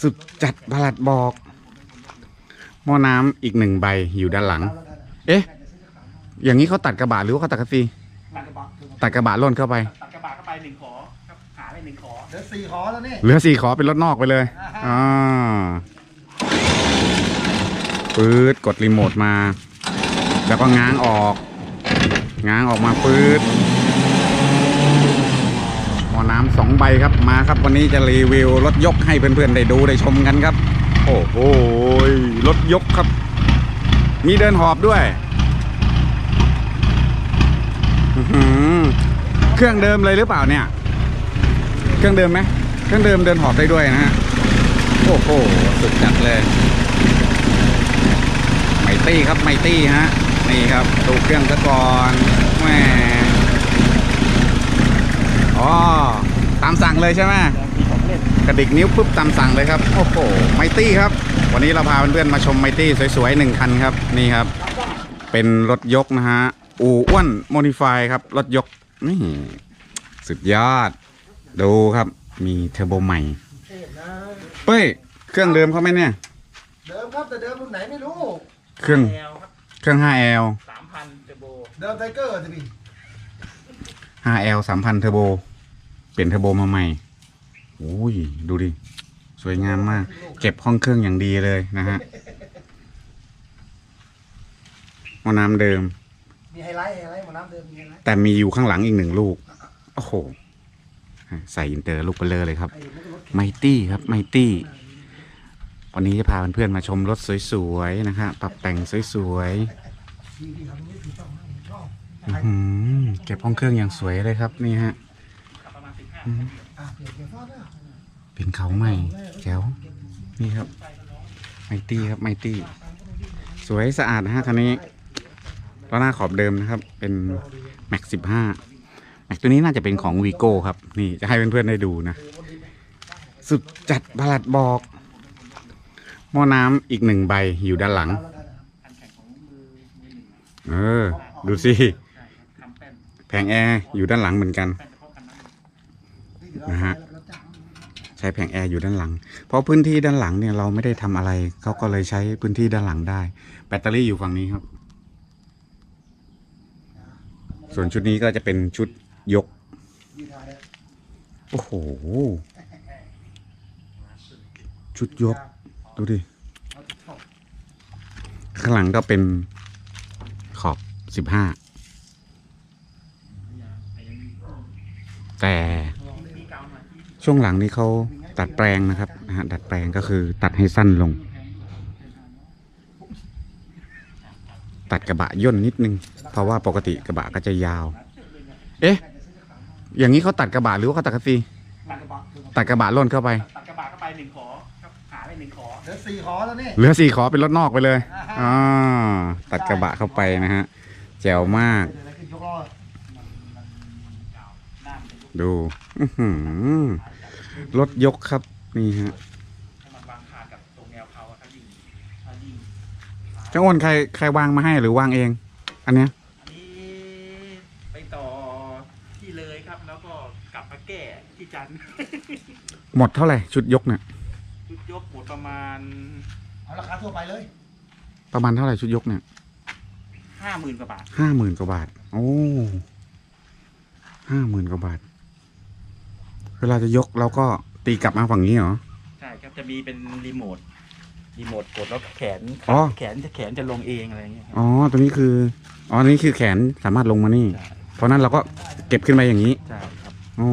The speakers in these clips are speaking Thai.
สุดจัดประหลัดบอกหม้อน้ำอีกหนึ่งใบอยู่ด้านหลัง เอ๊ะ อย่างนี้เขาตัดกระบะหรือว่าเขาตัดกระซีตัดกระบะตัดกระบะล่นเข้าไป ตัดกระบะเข้าไปหนึ่งขอครับหาไปหนึ่งขอเดี๋ยวสี่ขอแล้วนี่ เหลือสี่ขอเป็นรถนอกไปเลยอ่าปื๊ดกดรีโมทมา แล้วก็ง้างออก ง้างออกมาปื๊ด หม้อน้ำสองใบครับมาครับวันนี้จะรีวิวรถยกให้เพื่อนๆได้ดูได้ชมกันครับ โอ้โหรถยกครับ มีเดินหอบด้วยเครื่องเดิมเลยหรือเปล่าเนี่ย เครื่องเดิมไหมเครื่องเดิมเดินหอบได้ด้วยนะฮะโอ้โหสุดจัดเลยไมตี้ครับไมตี้ฮะนี่ครับดูเครื่องซะก่อนแหมอ๋อ ตามสั่ง เลยใช่ไหมมีของเล่นกระดิกนิ้วปุ๊บตามสั่งเลยครับ โอ้โห ไมตี้ครับ วันนี้เราพาเพื่อนๆมาชมไมตี้สวยๆหนึ่งคันครับ นี่ครับ เป็นรถยกนะฮะ อู่อ้วนโมดิฟายครับ รถยก นี่ สุดยอด ดูครับ มีเทอร์โบใหม่เทพนะเป้ย เครื่องเดิมเขาไหมเนี่ย เดิมครับแต่เดิมรุ่นไหนไม่รู้ เครื่องแอลครับเครื่อง 5L สามพันเทอร์โบ เดิมไทเกอร์สิพี่ 5L 3,000เทอร์โบ เปลี่ยนเทอร์โบมาใหม่โอ้ยดูดิ สวยงามมาก เก็บห้องเครื่องอย่างดีเลยนะฮะหม้อน้ำเดิม มีไฮไลท์ไฮไลท์หมอน้ำเดิมมีไฮไลท์แต่มีอยู่ข้างหลังอีกหนึ่งลูก โอ้โห ใส่อินเตอร์ลูกเบลเลอร์เลยครับไอ้ไม่ก็รถเข็นไมตี้ครับ ไมตี้ วันนี้จะพาเพื่อนๆมาชมรถสวยๆ นะฮะ ปรับแต่งสวยพี่พี่ทำนี้ถูกต้องนะผมชอบๆอื้อหือเก็บห้องเครื่องอย่างสวยเลยครับนี่ฮะ เปลี่ยนเกียร์ฟอสแล้วเป็นเขาใหม่แจ๋วนี่ครับ ไมตี้ครับไมตี้ สวยสะอาดนะฮะคันนี้ล้อหน้าขอบเดิมนะครับ เป็นแม็กสิบห้าแม็กตัวนี้น่าจะเป็นของวีโก้ครับ นี่จะให้เพื่อนๆได้ดูนะ สุดจัดประหลัดบอกหม้อน้ำอีกหนึ่งใบอยู่ด้านหลัง เออ ดูสิ แผงแอร์อยู่ด้านหลังเหมือนกัน นะฮะใช้แผงแอร์อยู่ด้านหลัง เพราะพื้นที่ด้านหลังเนี่ยเราไม่ได้ทำอะไรเขาก็เลยใช้พื้นที่ด้านหลังได้ แบตเตอรี่อยู่ฝั่งนี้ครับ ส่วนชุดนี้ก็จะเป็นชุดยก โอ้โห ชุดยก ดูดิ ข้างหลังก็เป็นขอบสิบห้าแต่ ช่วงหลังนี้เขาตัดแปลงนะครับนะฮะดัดแปลงก็คือตัดให้สั้นลง ตัดกระบะย่นนิดนึง เพราะว่าปกติกระบะก็จะยาว เอ๊ะ อย่างนี้เขาตัดกระบะหรือว่าเขาตัดกระซีตัดกระบะตัดกระบะล่นเข้าไป ตัดกระบะเข้าไปหนึ่งขอครับหาไปหนึ่งขอเดี๋ยวสี่ขอแล้วนี่เหลือสี่ขอเป็นรถนอกไปเลยอ่าตัดกระบะเข้าไปนะฮะแจ๋วมาก เดี๋ยวอะไรขึ้นยกล้อ หน้ามันจะยุบ ดูอื้อหือรถยกครับนี่ฮะให้มันวางคากับตรงแนวเขาอะถ้ายิ่งถ้ายิ่งเจ้าอ้นใครใครวางมาให้หรือวางเอง อันเนี้ยอันนี้ไปต่อที่เลยครับ แล้วก็กลับมาแก้ที่จันทร์หมดเท่าไหร่ชุดยกเนี่ยชุดยกหมดประมาณเอาราคาทั่วไปเลย ประมาณเท่าไหร่ชุดยกเนี่ยห้าหมื่นกว่าบาทห้าหมื่นกว่าบาท โอ้ห้าหมื่นกว่าบาท เวลาจะยกเราก็ตีกลับมาฝั่งนี้เหรอ ใช่ครับจะมีเป็นรีโมทรีโมทกดแล้วแขนอ๋อ แขนจะแขนจะลงเองอะไรอย่างเงี้ยครับอ๋อตัวนี้คืออ๋ออันนี้คือแขนสามารถลงมานี่ ใช่เพราะนั้นเราก็เก็บขึ้นไปอย่างนี้ใช่ครับอ๋อ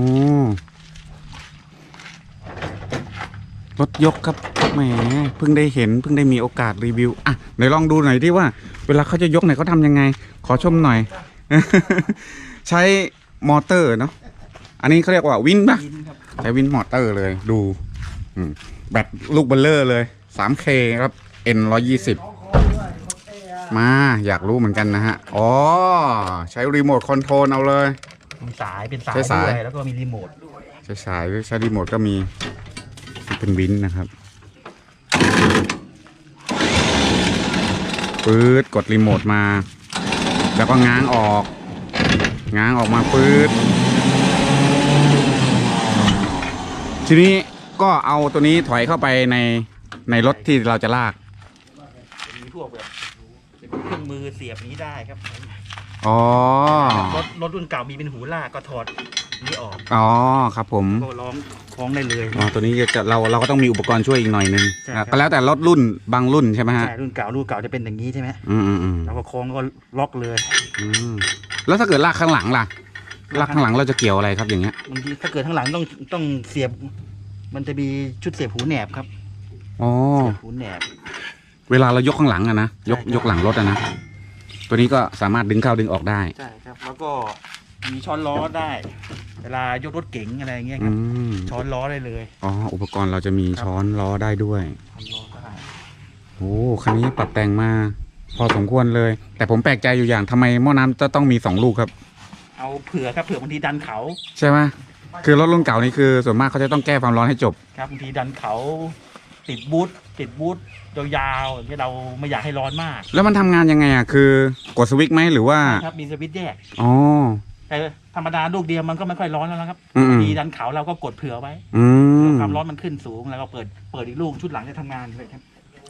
รถยกครับแหมเพิ่งได้เห็นเพิ่งได้มีโอกาสรีวิวอะไหนลองดูหน่อยที่ว่า เวลาเขาจะยกเนี่ยเขาทำยังไง ขอชมหน่อย ใช้มอเตอร์เนาะ อันนี้เขาเรียกว่าวินปะยินครับใช้วินมอเตอร์เลยดูอืมแบตลูกเบลเลอร์เลย 3K ครับ N 120สองขอด้วยรถเอร์มา อยากรู้เหมือนกันนะฮะ อ๋อ ใช้รีโมทคอนโทรลเอาเลย มีสายเป็นสายใช้สาย ด้วยแล้วก็มีรีโมทใช้สายหรือใช้รีโมทก็มีเป็นวินนะครับปื๊ดกดรีโมทมา แล้วก็ง้างออก ง้างออกมาปื๊ด ทีนี้ก็เอาตัวนี้ถอยเข้าไปในในรถที่เราจะลาก จะมีพวกแบบเป็นเครื่องมือเสียบนี้ได้ครับอ๋อ รถรถรุ่นเก่ามีเป็นหูลากก็ถอดนี้ออกอ๋อครับผม ก็ร้องคล้องได้เลย อ๋อ ตัวนี้จะเราเราก็ต้องมีอุปกรณ์ช่วยอีกหน่อยนึงใช่อะครับ ก็แล้วแต่รถรุ่นบางรุ่นใช่ไหมฮะ ใช่รุ่นเก่ารุ่นเก่าจะเป็นอย่างนี้ใช่ไหมอืมอืมอืมแล้วก็คล้องก็ล็อกเลยอืมแล้วถ้าเกิดลากข้างหลังล่ะ ลากข้างหลังเราจะเกี่ยวอะไรครับอย่างเงี้ยบางทีถ้าเกิดข้างหลังต้องต้องเสียบ มันจะมีชุดเสียบหูแหนบครับอ๋อเสียบหูแหนบ เวลาเรายกข้างหลังอะนะยกใช่ครับ ยกหลังรถอะนะตัวนี้ก็สามารถดึงเข้าดึงออกได้ใช่ครับ แล้วก็มีช้อนล้อได้ เวลายกรถเก๋งอะไรอย่างเงี้ยคอืรับมช้อนล้อได้เลยอ๋ออุปกรณ์เราจะมีครับช้อนล้อได้ด้วยช้อนล้อได้โอ้คันนี้ปรับแต่งมา พอสมควรเลย แต่ผมแปลกใจอยู่อย่างทำไมหม้อน้ำจะต้องมีสองลูกครับ เอาเผื่อครับเผื่อบางทีดันเขาใช่ไหมคือรถรุ่นเก่านี่คือส่วนมากเขาจะต้องแก้ความร้อนให้จบ ครับบางทีดันเขาติดบูทติดบูทยาวๆอย่างที่เราไม่อยากให้ร้อนมาก แล้วมันทำงานยังไงอะคือกดสวิตช์ไหมหรือว่าครับมีสวิตช์แยก อ๋อ แต่ธรรมดาลูกเดียวมันก็ไม่ค่อยร้อนแล้วนะครับอืมอืม มีดันเขาเราก็กดเผื่อไว้อืมความร้อนมันขึ้นสูงแล้วก็เปิดเปิดอีกลูกชุดหลังจะทำงานเลยครับ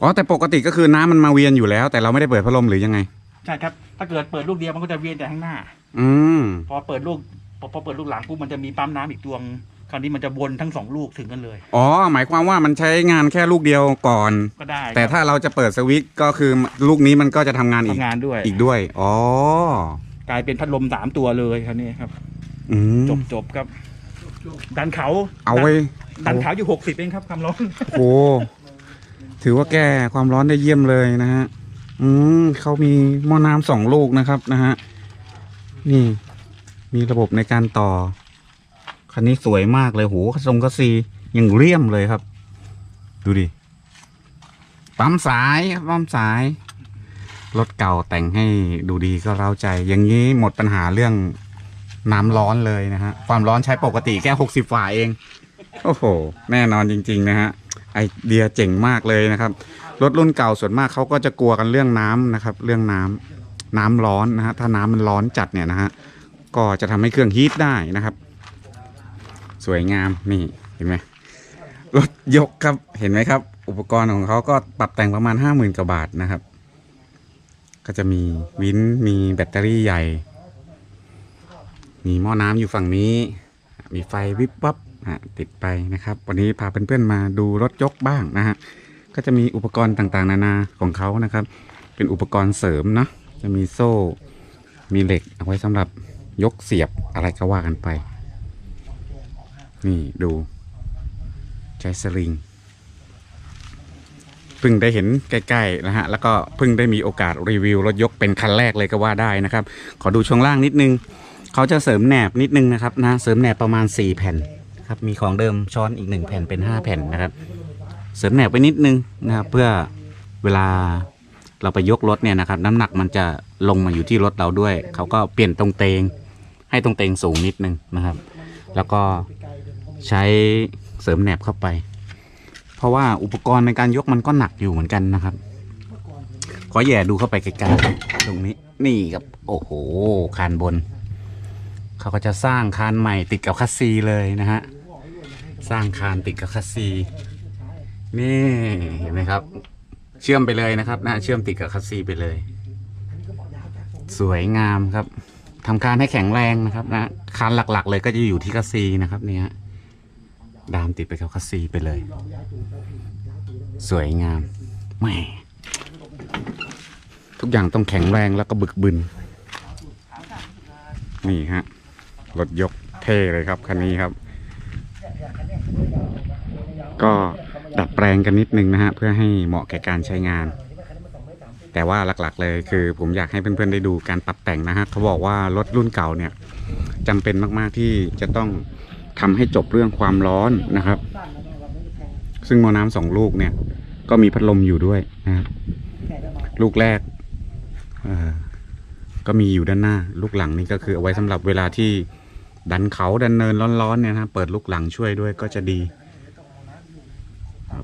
อ๋อแต่ปกติก็คือน้ำมันมาเวียนอยู่แล้ว แต่เราไม่ได้เปิดพัดลมหรือยังไง ใช่ครับถ้าเกิดเปิดลูกเดียวมันก็จะเวียนแต่ข้างหน้า อืมพอเปิดลูกพอพอเปิดลูกหลังปุ๊บมันจะมีปั๊มน้ำอีกดวง คราวนี้มันจะวนทั้งสองลูกถึงกันเลย อ๋อ หมายความว่ามันใช้งานแค่ลูกเดียวก่อน ก็ได้แต่ถ้าเราจะเปิดสวิตช์ก็คือลูกนี้มันก็จะทำงานอีกทำงานด้วยอีกด้วย อ๋อ กลายเป็นพัดลมสามตัวเลยคราวนี้ครับ อืมจบจบครับ ดันเขาเอาไว้ ดันเขาอยู่หกสิบเองครับความร้อนโอ้ถือว่าแก้ความร้อนได้เยี่ยมเลยนะฮะ อืมเขามีหม้อน้ำสองลูกนะครับนะฮะ นี่ มีระบบในการต่อ คันนี้สวยมากเลยโหทรงกระซียังเรียมเลยครับ ดูดิ ปั๊มสายปั๊มสาย รถเก่าแต่งให้ดูดีก็เร้าใจ อย่างนี้หมดปัญหาเรื่องน้ำร้อนเลยนะฮะ ความร้อนใช้ปกติแค่หกสิบฝ่าเอง โอ้โห แน่นอนจริง ๆ นะฮะ ไอเดียเจ๋งมากเลยนะครับ รถรุ่นเก่าส่วนมากเขาก็จะกลัวกันเรื่องน้ำนะครับ เรื่องน้ำ น้ำร้อนนะฮะถ้าน้ำมันร้อนจัดเนี่ยนะฮะก็จะทำให้เครื่องฮีทได้นะครับ สวยงามนี่เห็นไหมรถยกครับเห็นไหมครับ อุปกรณ์ของเขาก็ปรับแต่งประมาณห้าหมื่นกว่าบาทนะครับ ก็จะมีวินมีแบตเตอรี่ใหญ่ มีหม้อน้ำอยู่ฝั่งนี้ มีไฟวิบวับอะติดไปนะครับ วันนี้พาเพื่อนๆมาดูรถยกบ้างนะฮะก็จะมีอุปกรณ์ต่างๆ นานาของเขานะครับ เป็นอุปกรณ์เสริมเนาะ จะมีโซ่ มีเหล็กเอาไว้สำหรับยกเสียบอะไรก็ว่ากันไป นี่ดูใช้สลิงเพิ่งได้เห็นใกล้ๆนะฮะ แล้วก็เพิ่งได้มีโอกาสรีวิวรถยกเป็นคันแรกเลยก็ว่าได้นะครับ ขอดูช่วงล่างนิดนึง เขาจะเสริมแหนบนิดนึงนะครับนะ เสริมแหนบประมาณ 4 แผ่นครับ มีของเดิมช้อนอีก 1 แผ่นเป็น 5 แผ่นนะครับ เสริมแหนบไปนิดนึงนะครับ เพื่อเวลา เราไปยกรถเนี่ยนะครับ น้ำหนักมันจะลงมาอยู่ที่รถเราด้วย เขาก็เปลี่ยนตรงเตง ให้ตรงเตงสูงนิดนึงนะครับ แล้วก็ใช้เสริมแหนบเข้าไป เพราะว่าอุปกรณ์ในการยกมันก็หนักอยู่เหมือนกันนะครับ ขอแย่ดูเข้าไปไกลๆตรงนี้นี่ครับโอ้โหคานบน เขาก็จะสร้างคานใหม่ติดกับคัสซีเลยนะฮะสร้างคานติดกับคัสซีนี่เห็นไหมครับ เชื่อมไปเลยนะครับนะเชื่อมติดกับคัสซีไปเลย สวยงามครับทำคานให้แข็งแรงนะครับนะคานหลักๆ เลยก็จะอยู่ที่คัสซีนะครับเนี่ยฮะดามติดไปกับคัสซีไปเลย สวยงามแหม่ทุกอย่างต้องแข็งแรงแล้วก็บึกบึน นี่ฮะรถยกเท่เลยครับคันนี้ครับ ก็ ดัดแปลงกันนิดนึงนะฮะเพื่อให้เหมาะแก่การใช้งาน แต่ว่าหลักๆ เลยคือผมอยากให้เพื่อนๆได้ดูการปรับแต่งนะฮะเขาบอกว่ารถรุ่นเก่าเนี่ยจำเป็นมากๆที่จะต้องทำให้จบเรื่องความร้อนนะครับ ซึ่งมอน้ำสองลูกเนี่ย ก็มีพัดลมอยู่ด้วยนะครับลูกแรกก็มีอยู่ด้านหน้า ลูกหลังนี่ก็คือเอาไว้สำหรับเวลาที่ดันเขาดันเนินร้อนๆเนี่ยนะเปิดลูกหลังช่วยด้วยก็จะดี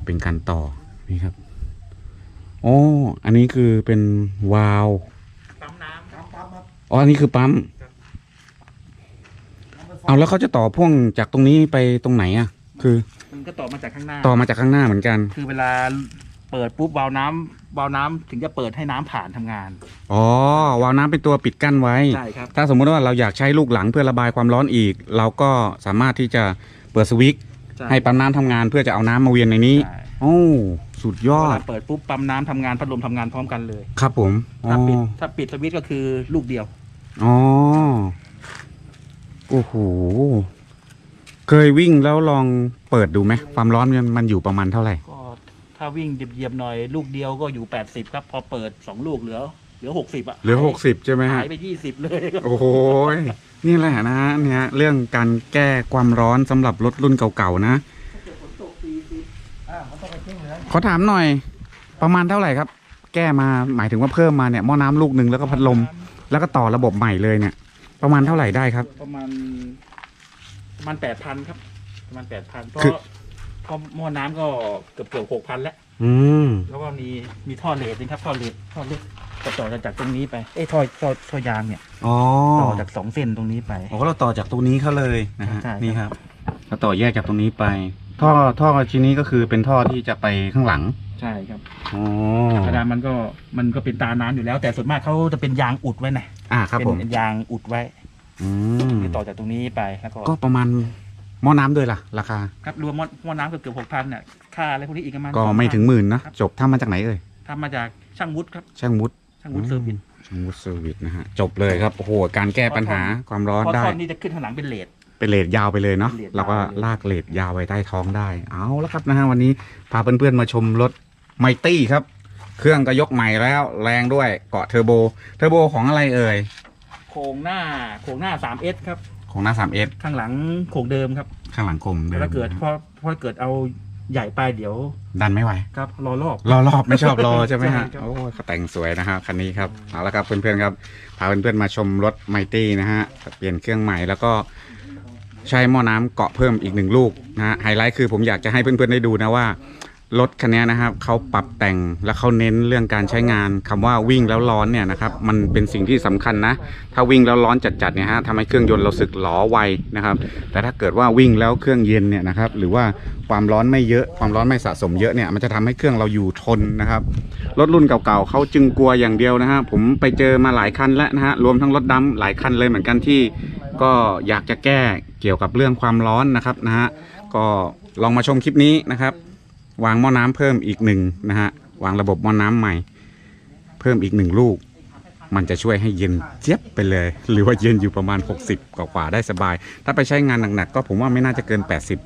เป็นการต่อนี่ครับโอ้อันนี้คือเป็นวาล์วปั๊มน้ำครับปั๊มครับอ๋ออันนี้คือปั๊มเอาแล้วเขาจะต่อพ่วงจากตรงนี้ไปตรงไหนอะคือ มันก็ต่อมาจากข้างหน้า ต่อมาจากข้างหน้าเหมือนกัน คือเวลาเปิดปุ๊บวาล์วน้ำวาล์วน้ำถึงจะเปิดให้น้ำผ่านทำงาน อ๋อวาล์วน้ำเป็นตัวปิดกั้นไว้ ใช่ครับ ถ้าสมมุติว่าเราอยากใช้ลูกหลังเพื่อระบายความร้อนอีก เราก็สามารถที่จะเปิดสวิตช์ ให้ปั๊มน้ำทำงานเพื่อจะเอาน้ำมาเวียนในนี้ใช่ โอ้สุดยอเวด ลาเปิดปุ๊บปั๊มน้ำทำงานพัดลมทำงานพร้อมกันเลยครับผมอ๋อถ้าปิดถ้าปิดสวิตช์ก็คือลูกเดียว อ๋อโอ้โห เคยวิ่งแล้วลองเปิดดูไหมความร้อนมันมันอยู่ประมาณเท่าไหร่ ก็ถ้าวิ่งเหยียบๆหน่อยลูกเดียวก็อยู่ 80 ครับ พอเปิด 2 ลูกเหลือ เหลือ60อะเหลือหกสิบใช่ไหมหาฮะยไป20เลยครับโอ้โหยนี่แหละนะเนี่ยเรื่องการแก้ความร้อนสำหรับรถรุ่นเก่าๆนะอ่ามันต้องไปทิ้งเหมือนขอถามหน่อย ประมาณเท่าไหร่ครับ แก้มาหมายถึงว่าเพิ่มมาเนี่ยหม้อน้ำลูกหนึ่งแล้วก็พัดลม แล้วก็ต่อระบบใหม่เลยเนี่ย ประมาณเท่าไหร่ได้ครับ ประมาณประมาณ8,000ครับ ประมาณ8,000เพคือราะเพราะหม้อน้ำก็เกือบเกือบ6,000แล้ว อืมแล้วก็มีมีท่อเลดนะครับท่อเลดท่อเล็ก ก็ต่อจากตรงนี้ไปเอ้ยท่อท่อท่อยางเนี่ยอ๋อต่อจากสองเส้นตรงนี้ไปโอ้เราต่อจากตรงนี้เขาเลยนะฮะใช่ครับ นี่ครับเราต่อแยกจากตรงนี้ไป ท่อท่อชิ้นนี้ก็คือเป็นท่อที่จะไปข้างหลังใช่ครับอ๋อธรรมดามันก็มันก็เป็นตาน้ำอยู่แล้ว แต่ส่วนมากเขาจะเป็นยางอุดไว้นะอ่าครับผมเป็นยางอุดไว้อืมต่อจากตรงนี้ไปแล้วก็ก็ประมาณหม้อน้ำด้วยล่ะ ราคา ครับรวมหม้อหม้อน้ำก็เกือบหกพันเนี่ยค่าอะไรพวกนี้อีกประมาณก็2,000ไม่ถึงหมื่นนะจบทำมาจากไหนเอ่ยทำมาจากช่างวุฒิครับ ช่างวุฒิ ช่างวุฒิเซอร์วิสช่างวุฒิเซอร์วิสนะฮะจบเลยครับโอ้โหการแก้ปัญหาความร้อนเพราะได้ ท่อนนี้จะขึ้นข้างหลังเป็นเลด เป็นเลดยาวไปเลยเนาะเป็นเลดยาวเราก็ไปเลย ลากเลดยาวไว้ใต้ท้องได้ เอาแล้วครับนะฮะวันนี้พาเพื่อนๆมาชมรถไมตี้ครับ เครื่องก็ยกใหม่แล้วแรงด้วยเกาะเทอร์โบ เทอร์โบของอะไรเอ่ย โครงหน้าโครงหน้า 3S ครับ ของหน้า 3S ข้างหลังโครงเดิมครับข้างหลังกลมเดิมถ้าเกิดพอพอเกิดเอา ใหญ่ไปเดี๋ยวดันไม่ไหว ครับรอรอบ รอรอบไม่ชอบรอใช่ไหมฮะ ใช่ครับ โอ้เขาแต่งสวยนะฮะคันนี้ครับ เอาละครับเพื่อนๆครับ พาเพื่อนๆมาชมรถไมตี้นะฮะ เปลี่ยนเครื่องใหม่แล้วก็ใช้หม้อน้ำเกาะเพิ่มอีกหนึ่งลูกนะฮะ ไฮไลท์คือผมอยากจะให้เพื่อนๆได้ดูนะว่า รถคันนี้นะครับเขาปรับแต่งและเขาเน้นเรื่องการใช้งานคำว่าวิ่งแล้วร้อนเนี่ยนะครับมันเป็นสิ่งที่สำคัญนะ ถ้าวิ่งแล้วร้อนจัดๆเนี่ยฮะทำให้เครื่องยนต์เราสึกหลอไวนะครับ แต่ถ้าเกิดว่าวิ่งแล้วเครื่องเย็นเนี่ยนะครับหรือว่าความร้อนไม่เยอะความร้อนไม่สะสมเยอะเนี่ยมันจะทำให้เครื่องเราอยู่ทนนะครับรถรุ่นเก่าๆเขาจึงกลัวอย่างเดียวนะฮะผมไปเจอมาหลายคันแล้วนะฮะรวมทั้งรถดำหลายคันเลยเหมือนกันที่ ก็อยากจะแก้เกี่ยวกับเรื่องความร้อนนะครับนะฮะก็ลองมาชมคลิปนี้นะครับ วางหม้อน้ำเพิ่มอีกหนึ่งนะฮะวางระบบหม้อน้ำใหม่ เพิ่มอีกหนึ่งลูก มันจะช่วยให้เย็นเจี๊ยบไปเลย หรือว่าเย็นอยู่ประมาณ 60 กว่าๆได้สบาย ถ้าไปใช้งานหนักๆก็ผมว่าไม่น่าจะเกิน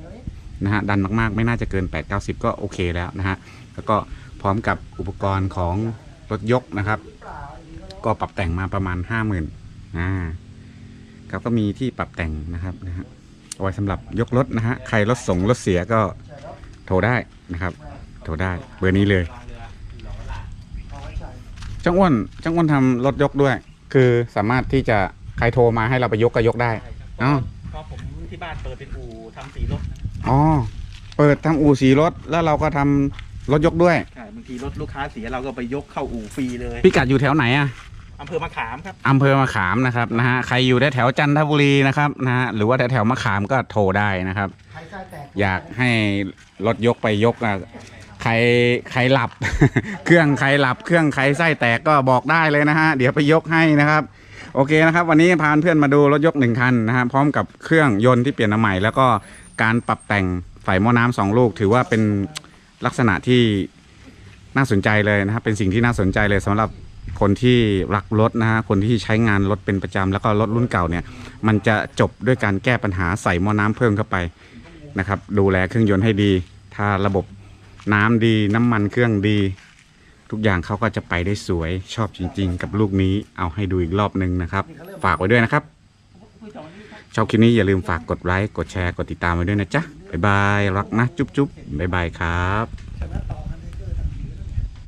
80นะฮะดันมากๆ ไม่น่าจะเกิน 8-90 ก็โอเคแล้วนะฮะแล้วก็พร้อมกับอุปกรณ์ของรถยกนะครับ ก็ปรับแต่งมาประมาณ 50,000อ่าครับก็มีที่ปรับแต่งนะครับนะฮะเอาไว้สำหรับยกรถนะฮะใครรถส่งรถเสียก็ ทรได้นะครับ โทรได้เบอร์นี้เลยจ้างอ้วนจ้างอ้วนทำรถยกด้วย คือสามารถที่จะใครโทรมาให้เราไปยกก็ยกได้อ๋อเพราะผมที่บ้านเปิดเป็นอู่ทำสีรถนะอ๋อเปิดทำอู่สีรถแล้วเราก็ทำรถยกด้วยใช่บางทีรถลูกค้าเสียเราก็ไปยกเข้าอู่ฟรีเลยพิกัดอยู่แถวไหนอะ อำเภอมะขามครับอำเภอมะขามนะครับนะฮะใครอยู่ได้แถวจันทบุรีนะครับนะฮะหรือว่าแถวๆมะขามก็โทรได้นะครับ ใครใส่แตกอยากให้รถยกไปยกอะใครใครหลับ เครื่องใครหลับ เครื่องใครไส้แตกก็บอกได้เลยนะฮะเดี๋ยวไปยกให้นะครับ โอเคนะครับ วันนี้พาเพื่อนมาดูรถยกหนึ่งคันนะฮะพร้อมกับเครื่องยนต์ที่เปลี่ยนมาใหม่ แล้วก็การปรับแต่งไฟหม้อน้ำสองลูก ถือว่าเป็นลักษณะที่น่าสนใจเลยนะครับเป็นสิ่งที่น่าสนใจเลยสำหรับ คนที่รักรถนะฮะคนที่ใช้งานรถเป็นประจำแล้วก็รถรุ่นเก่าเนี่ย มันจะจบด้วยการแก้ปัญหาใส่หม้อน้ำเพิ่มเข้าไปนะครับ ดูแลเครื่องยนต์ให้ดี ถ้าระบบน้ำดีน้ำมันเครื่องดี ทุกอย่างเขาก็จะไปได้สวยชอบจริง ๆ กับลูกนี้เอาให้ดูอีกรอบหนึ่งนะครับ ฝากไว้ด้วยนะครับ ชอบคลิปนี้อย่าลืมฝากกดไลค์กดแชร์กดติดตามไว้ด้วยนะจ๊ะบ๊ายบายรักนะจุ๊บๆบ๊ายบายครับ